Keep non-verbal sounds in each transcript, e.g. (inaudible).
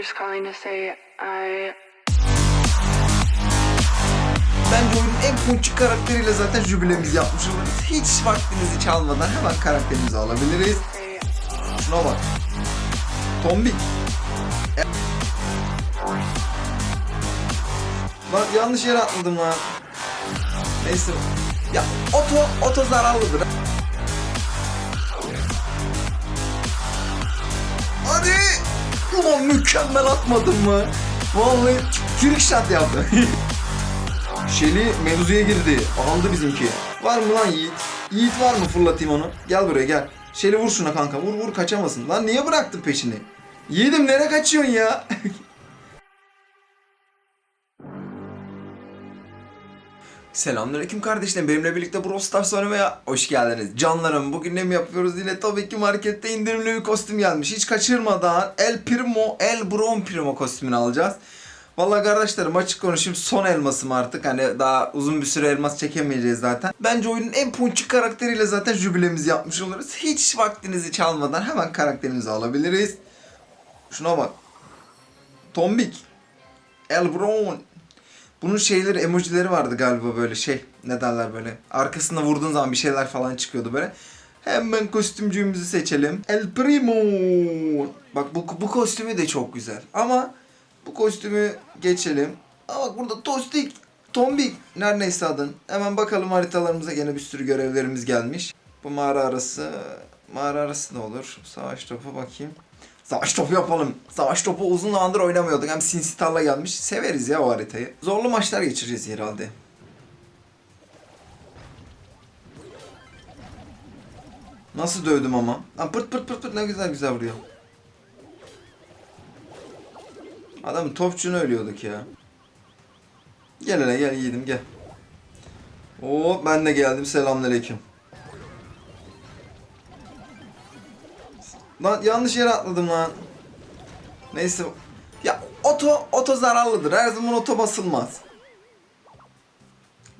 Just calling to say I Bence oyunun en punçuk karakteriyle zaten jübilemizi yapmış oluruz. Hiç vaktinizi çalmadan hemen karakterimizi alabiliriz. Şuna bak. Tombik. E- Lan yanlış yere atladım lan. Neyse. Ya oto, oto zararlıdır. Hadi. Ulan mükemmel atmadın mı? Vallahi trick shot yaptı. (laughs) Şeli mevzuya girdi. Aldı bizimki. Var mı lan Yiğit? Yiğit var mı fırlatayım onu? Gel buraya gel. Şeli vur şuna kanka. Vur vur kaçamasın. Lan niye bıraktın peşini? Yiğidim nereye kaçıyorsun ya? (laughs) Selamünaleyküm kardeşlerim. Benimle birlikte Brawl Stars oynamaya hoş geldiniz. Canlarım bugün ne mi yapıyoruz? Yine tabii ki markette indirimli bir kostüm gelmiş. Hiç kaçırmadan El Primo, El Bron Primo kostümünü alacağız. Vallahi kardeşlerim açık konuşayım son elmasım artık. Hani daha uzun bir süre elmas çekemeyeceğiz zaten. Bence oyunun en punçuk karakteriyle zaten jübilemizi yapmış oluruz. Hiç vaktinizi çalmadan hemen karakterimizi alabiliriz. Şuna bak. Tombik. El Bron. Bunun şeyleri, emojileri vardı galiba böyle şey. Ne derler böyle. Arkasında vurduğun zaman bir şeyler falan çıkıyordu böyle. Hemen kostümcüğümüzü seçelim. El Primo. Bak bu, bu kostümü de çok güzel. Ama bu kostümü geçelim. Aa bak burada Tostik, Tombik. Her neyse adın. Hemen bakalım haritalarımıza gene bir sürü görevlerimiz gelmiş. Bu mağara arası. Mağara arası da olur. Savaş topu bakayım. Savaş topu yapalım. Savaş topu uzun zamandır oynamıyorduk. Hem Sinstar'la gelmiş. Severiz ya o haritayı. Zorlu maçlar geçireceğiz herhalde. Nasıl dövdüm ama? Lan pırt pırt pırt pırt ne güzel güzel vuruyor. Adamın topçunu ölüyorduk ya. Gel hele gel yiğidim gel. Oo ben de geldim selamünaleyküm. Lan yanlış yere atladım lan. Neyse. Ya oto oto zararlıdır. Her zaman oto basılmaz.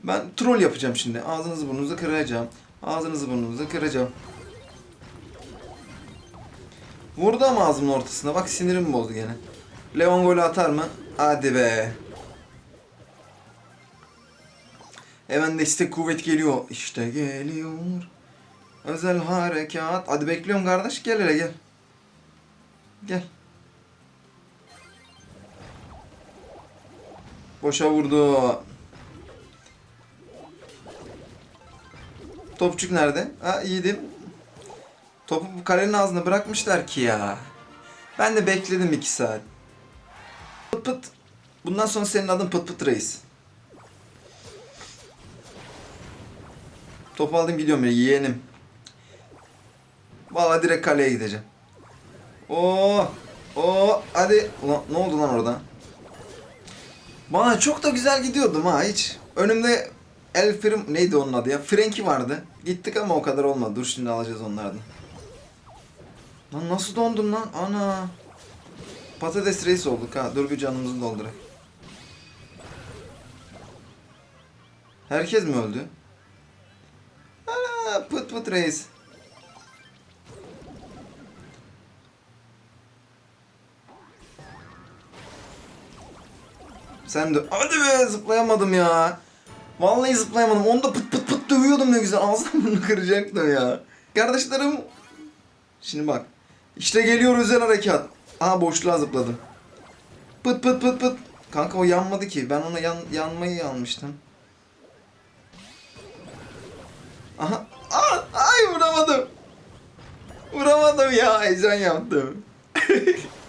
Ben troll yapacağım şimdi. Ağzınızı burnunuzu kıracağım. Ağzınızı burnunuzu kıracağım. Vurdu ama ağzımın ortasına. Bak sinirim bozdu gene. Leon golü atar mı? Hadi be. Hemen destek kuvvet geliyor. İşte geliyor. Özel harekat. Hadi bekliyorum kardeş. Gel hele gel. Gel. Boşa vurdu. Topçuk nerede? Ha iyiydim. Topu bu kalenin ağzına bırakmışlar ki ya. Ben de bekledim iki saat. Pıt pıt. Bundan sonra senin adın Pıt Pıt Reis. Topu aldım gidiyorum ya yeğenim. Vallahi direkt kaleye gideceğim. Oo, oo, hadi. Ulan, ne oldu lan orada? Bana çok da güzel gidiyordum ha hiç. Önümde El Frim neydi onun adı ya? Frenki vardı. Gittik ama o kadar olmadı. Dur şimdi alacağız onlardan. Lan nasıl dondum lan? Ana. Patates reis olduk ha. Dur bir canımızı doldurak. Herkes mi öldü? Ana pıt pıt reis. Sen de hadi be zıplayamadım ya. Vallahi zıplayamadım. Onu da pıt pıt pıt dövüyordum ne güzel. (laughs) Ağzını burnunu kıracaktım ya. Kardeşlerim. Şimdi bak. İşte geliyor özel harekat. Aha boşluğa zıpladım. Pıt pıt pıt pıt. Kanka o yanmadı ki. Ben ona yan, yanmayı almıştım. Aha. Aa, ay vuramadım. Vuramadım ya. Heyecan yaptım. (laughs)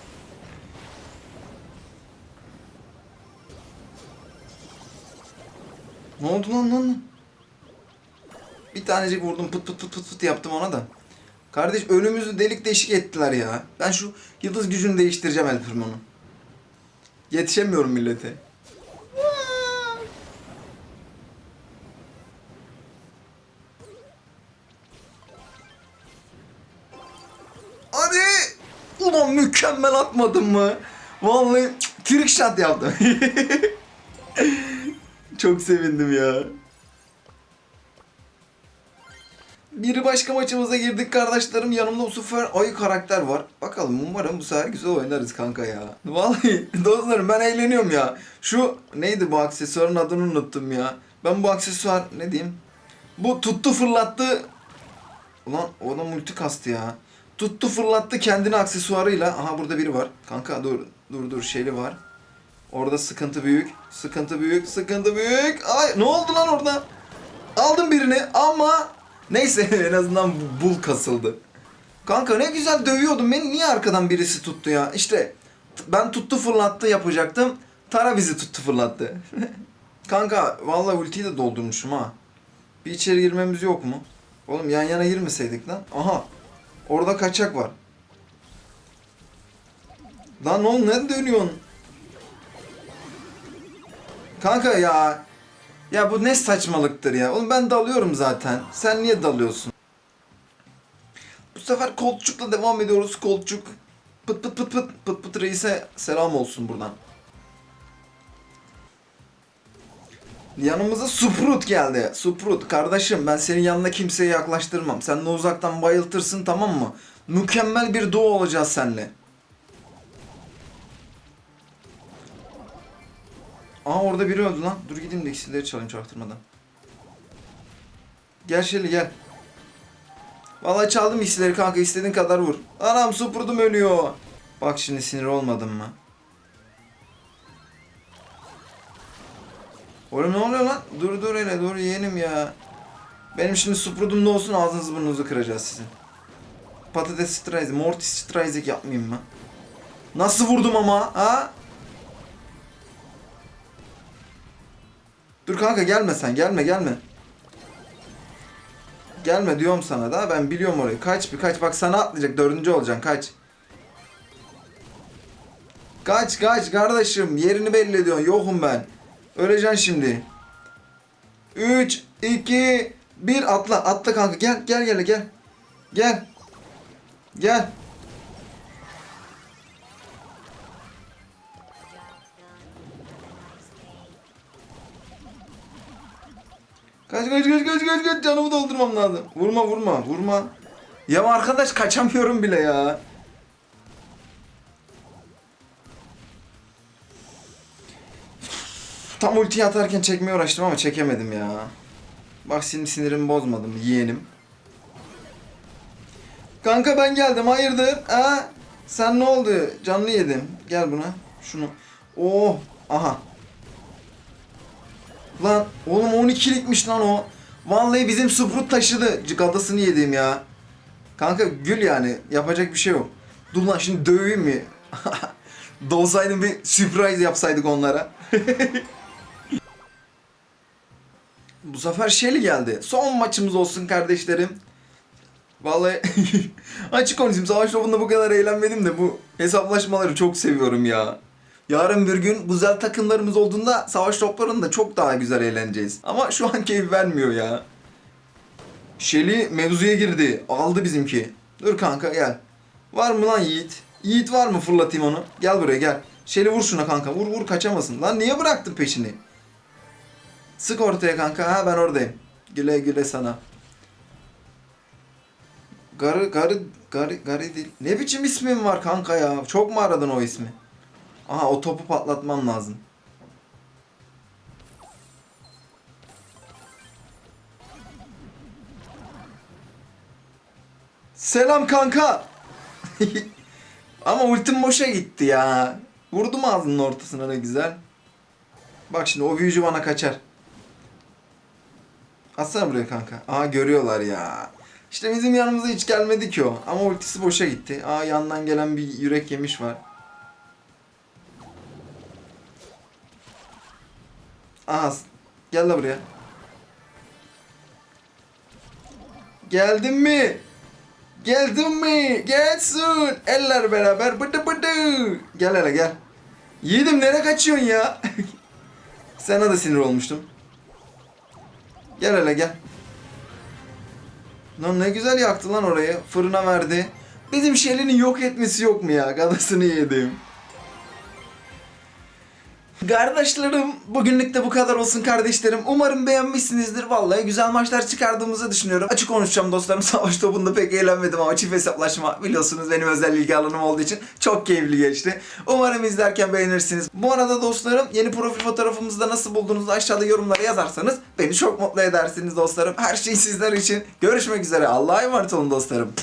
ne oldu lan lan? Bir tanecik vurdum pıt pıt pıt pıt pıt yaptım ona da. Kardeş önümüzü delik deşik ettiler ya. Ben şu yıldız gücünü değiştireceğim El. Yetişemiyorum millete. Hadi! Ulan mükemmel atmadım mı? Vallahi trick shot yaptım. (laughs) Çok sevindim ya. Bir başka maçımıza girdik kardeşlerim. Yanımda bu sefer ayı karakter var. Bakalım umarım bu sefer güzel oynarız kanka ya. Vallahi (laughs) dostlarım ben eğleniyorum ya. Şu neydi bu aksesuarın adını unuttum ya. Ben bu aksesuar ne diyeyim? Bu tuttu fırlattı. Ulan o da multi kastı ya. Tuttu fırlattı kendini aksesuarıyla. Aha burada biri var. Kanka dur dur dur şeyli var. Orada sıkıntı büyük. Sıkıntı büyük. Sıkıntı büyük. Ay ne oldu lan orada? Aldım birini ama neyse (laughs) en azından bu- bul kasıldı. Kanka ne güzel dövüyordum. Beni niye arkadan birisi tuttu ya? İşte ben tuttu fırlattı yapacaktım. Tara bizi tuttu fırlattı. (laughs) Kanka vallahi ultiyi de doldurmuşum ha. Bir içeri girmemiz yok mu? Oğlum yan yana girmeseydik lan. Aha. Orada kaçak var. Lan oğlum ne dönüyorsun? Kanka ya. Ya bu ne saçmalıktır ya. Oğlum ben dalıyorum zaten. Sen niye dalıyorsun? Bu sefer kolçukla devam ediyoruz. Kolçuk. Pıt pıt pıt pıt pıt pıt reise selam olsun buradan. Yanımıza Suprut geldi. Suprut kardeşim ben senin yanına kimseye yaklaştırmam. Sen de uzaktan bayıltırsın tamam mı? Mükemmel bir duo olacağız seninle. Aa orada biri öldü lan. Dur gideyim de ikisileri çalayım çaktırmadan. Gel Şeli gel. Vallahi çaldım ikisileri kanka istediğin kadar vur. Anam Suprut'um ölüyor. Bak şimdi sinir olmadın mı? Oğlum ne oluyor lan? Dur dur hele dur yeğenim ya. Benim şimdi Suprut'um da olsun ağzınızı burnunuzu kıracağız sizin. Patates Streisand, Mortis Streisand yapmayayım mı? Nasıl vurdum ama ha? Dur kanka gelme sen gelme gelme. Gelme diyorum sana da ben biliyorum orayı. Kaç bir kaç bak sana atlayacak dördüncü olacaksın kaç. Kaç kaç kardeşim yerini belli ediyorsun yokum ben. Öleceksin şimdi. 3, 2, 1 atla atla kanka gel gel gel gel. Gel. Gel. Kaç kaç kaç kaç kaç kaç canımı doldurmam lazım. Vurma vurma vurma. Ya arkadaş kaçamıyorum bile ya. Tam ultiyi atarken çekmeye uğraştım ama çekemedim ya. Bak şimdi sinirimi bozmadım yeğenim. Kanka ben geldim hayırdır? Ha? Sen ne oldu? Canlı yedim. Gel buna. Şunu. Oh. Aha. Lan oğlum 12'likmiş lan o. Vallahi bizim Suprut taşıdı. Gadasını yediğim ya. Kanka gül yani. Yapacak bir şey yok. Dur lan şimdi döveyim mi? (laughs) Dolsaydım bir surprise yapsaydık onlara. (laughs) Bu sefer Shelly geldi. Son maçımız olsun kardeşlerim. Vallahi (laughs) açık konuşayım savaş topunda bu kadar eğlenmedim de bu hesaplaşmaları çok seviyorum ya. Yarın bir gün güzel takımlarımız olduğunda savaş toplarında çok daha güzel eğleneceğiz. Ama şu an keyif vermiyor ya. Shelly mevzuya girdi. Aldı bizimki. Dur kanka gel. Var mı lan Yiğit? Yiğit var mı fırlatayım onu? Gel buraya gel. Shelly vur şuna kanka. Vur vur kaçamasın. Lan niye bıraktın peşini? Sık ortaya kanka. Ha ben oradayım. Güle güle sana. Garı garı garı garı değil. Ne biçim ismin var kanka ya? Çok mu aradın o ismi? Aha o topu patlatmam lazım. Selam kanka. (laughs) Ama ultim boşa gitti ya. Vurdum ağzının ortasına ne güzel. Bak şimdi o büyücü bana kaçar. Atsana buraya kanka. Aa görüyorlar ya. İşte bizim yanımıza hiç gelmedi ki o. Ama ultisi boşa gitti. Aa yandan gelen bir yürek yemiş var. Aha gel la buraya. Geldin mi? Geldin mi? Gelsin. Eller beraber bıdı bıdı. Gel hele gel. Yiğidim nereye kaçıyorsun ya? (laughs) Sana da sinir olmuştum. Gel hele gel. Lan ne güzel yaktı lan orayı. Fırına verdi. Bizim Şeli'nin yok etmesi yok mu ya? Gadasını yedim. Kardeşlerim bugünlük de bu kadar olsun kardeşlerim. Umarım beğenmişsinizdir. Vallahi güzel maçlar çıkardığımızı düşünüyorum. Açık konuşacağım dostlarım. (laughs) Savaş topunda pek eğlenmedim ama çift hesaplaşma biliyorsunuz benim özel ilgi alanım olduğu için çok keyifli geçti. Umarım izlerken beğenirsiniz. Bu arada dostlarım yeni profil fotoğrafımızı da nasıl bulduğunuzu aşağıda yorumlara yazarsanız beni çok mutlu edersiniz dostlarım. Her şey sizler için. Görüşmek üzere. Allah'a emanet olun dostlarım.